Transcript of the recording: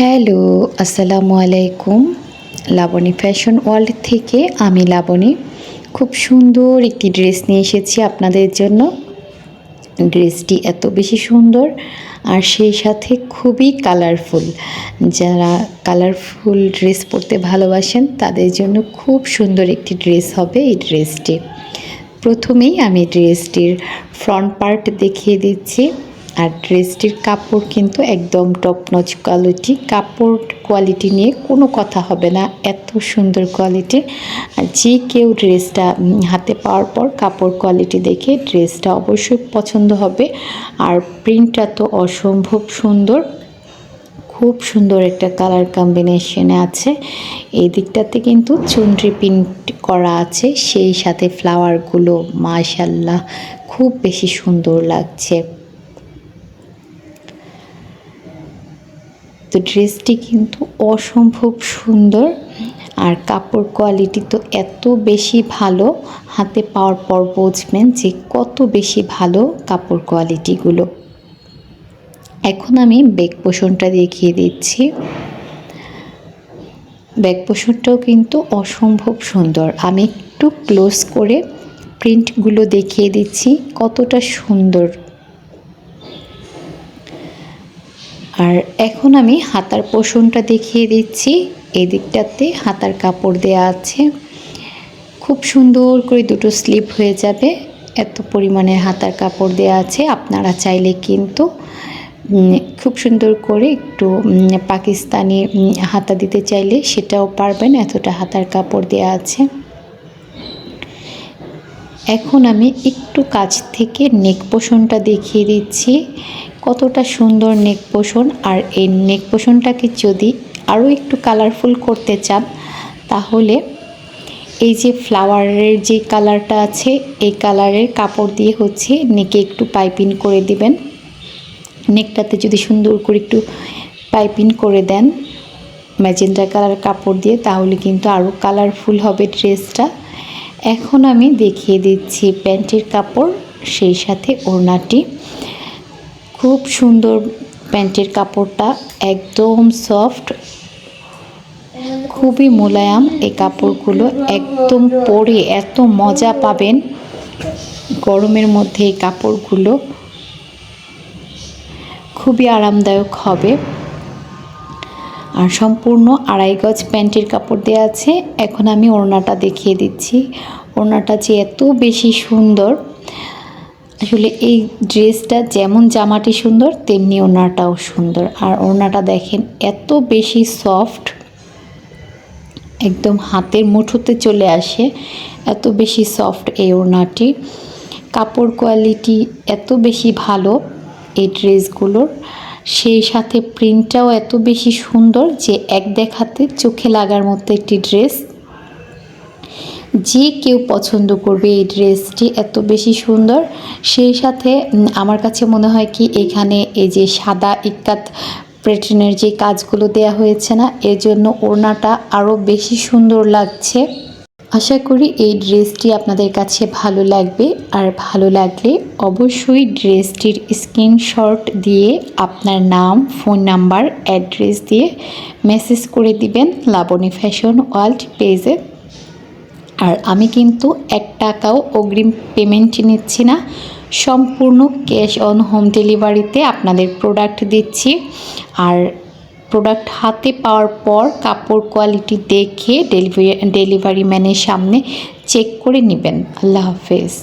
Hello, আসসালামু আলাইকুম। Laboni fashion world থেকে আমি লাবণী। খুব সুন্দর একটি ড্রেস নিয়ে এসেছি আপনাদের জন্য। ড্রেসটি এত বেশি সুন্দর আর সেই সাথে খুবই কালারফুল যারা কালারফুল ড্রেস পরতে ভালোবাসেন, তাদের জন্য খুব সুন্দর একটি ড্রেস হবে এই ড্রেসটি। প্রথমেই আমি ড্রেসটির ফ্রন্ট পার্ট দেখিয়ে দিচ্ছি। আর ড্রেসটির কাপড় কিন্তু একদম টপ নচ কোয়ালিটি কাপড় কোয়ালিটি নিয়ে কোনো কথা হবে না, এত সুন্দর কোয়ালিটি আর যে কেউ ড্রেসটা হাতে পাওয়ার পর কাপড় কোয়ালিটি দেখে ড্রেসটা অবশ্যই পছন্দ হবে। আর প্রিন্টটা তো অসম্ভব সুন্দর। খুব সুন্দর একটা কালার কম্বিনেশনে আছে। এই দিকটাতে কিন্তু চুনরি প্রিন্ট করা আছে, সেই সাথে ফ্লাওয়ারগুলো মাশাল্লাহ খুব বেশি সুন্দর লাগছে। তো ড্রেসটি কিন্তু অসম্ভব সুন্দর আর কাপড় কোয়ালিটি তো এত বেশি ভালো। হাতে পাওয়ার পর বুঝবেন যে কত বেশি ভালো কাপড় কোয়ালিটিগুলো এখন আমি বেক পোষণটা দেখিয়ে দিচ্ছি। ব্যাক পোষণটাও কিন্তু অসম্ভব সুন্দর। আমি একটু ক্লোজ করে প্রিন্টগুলো দেখিয়ে দিচ্ছি কতটা সুন্দর। আর এখন আমি হাতার পোষণটা দেখিয়ে দিচ্ছি। এদিকটাতে হাতার কাপড় দেয়া আছে। খুব সুন্দর করে দুটো স্লিপ হয়ে যাবে। এত পরিমাণে হাতার কাপড় দেয়া আছে। আপনারা চাইলে কিন্তু খুব সুন্দর করে একটু পাকিস্তানি হাতা দিতে চাইলে সেটাও পারবেন। এতটা হাতার কাপড় দেয়া আছে। এখন আমি একটু কাছ থেকে নেক পোষণটা দেখিয়ে দিচ্ছি। কতটা সুন্দর নেক পোষণ আর এই নেক পোষণটাকে যদি আরও একটু কালারফুল করতে চান, তাহলে এই যে ফ্লাওয়ারের যে কালারটা আছে, এই কালারের কাপড় দিয়ে হচ্ছে নেকে একটু পাইপিং করে দিবেন। নেকটাতে যদি সুন্দর করে একটু পাইপিং করে দেন ম্যাজেন্টা কালার কাপড় দিয়ে, তাহলে কিন্তু আরও কালারফুল হবে ড্রেসটা এখন আমি দেখিয়ে দিচ্ছি প্যান্টের কাপড়, সেই সাথে ওড়নাটি। খুব সুন্দর প্যান্টের কাপড়টা, একদম সফট। খুবই মোলায়াম এই কাপড়গুলো, একদম পরে এত মজা পাবেন গরমের মধ্যে এই কাপড়গুলো। খুবই আরামদায়ক হবে। আর সম্পূর্ণ আড়াই গজ প্যান্টের কাপড় দেওয়া আছে। এখন আমি ওড়নাটা দেখিয়ে দিচ্ছি। ওড়নাটা যে এত বেশি সুন্দর আসলে এই ড্রেসটা যেমন জামাটি সুন্দর, তেমনি ওড়নাটাও সুন্দর। আর ওড়নাটা দেখেন, এত বেশি সফট, একদম হাতের মুঠোতে চলে আসে, এত বেশি সফট এই ওড়নাটি। কাপড় কোয়ালিটি এত বেশি ভালো এই ড্রেসগুলোর, সেই সাথে প্রিন্টটাও এত বেশি সুন্দর যে এক দেখাতে চোখে লাগার মতো একটি ড্রেস। যে কেউ পছন্দ করবে এই ড্রেসটি এত বেশি সুন্দর। সেই সাথে আমার কাছে মনে হয় কি, এখানে এই যে সাদা ইকাত প্যাটার্নের যে কাজগুলো দেয়া হয়েছে না এজন্য ওড়নাটা আরও বেশি সুন্দর লাগছে। আশা করি এই ড্রেসটি আপনাদের কাছে ভালো লাগবে। আর ভালো লাগলে অবশ্যই ড্রেসটির স্ক্রিনশট দিয়ে আপনার নাম, ফোন নাম্বার, অ্যাড্রেস দিয়ে মেসেজ করে দিবেন লাবণী ফ্যাশন ওয়ার্ল্ড পেজে। আর আমি কিন্তু এক টাকাও অগ্রিম পেমেন্ট নিচ্ছি না। সম্পূর্ণ ক্যাশ অন হোম ডেলিভারিতে আপনাদের প্রোডাক্ট দিচ্ছি। আর প্রোডাক্ট হাতে পাওয়ার পর কাপড় কোয়ালিটি দেখে ডেলিভারি ডেলিভারি ম্যানের সামনে চেক করে নেবেন। আল্লাহ হাফেজ।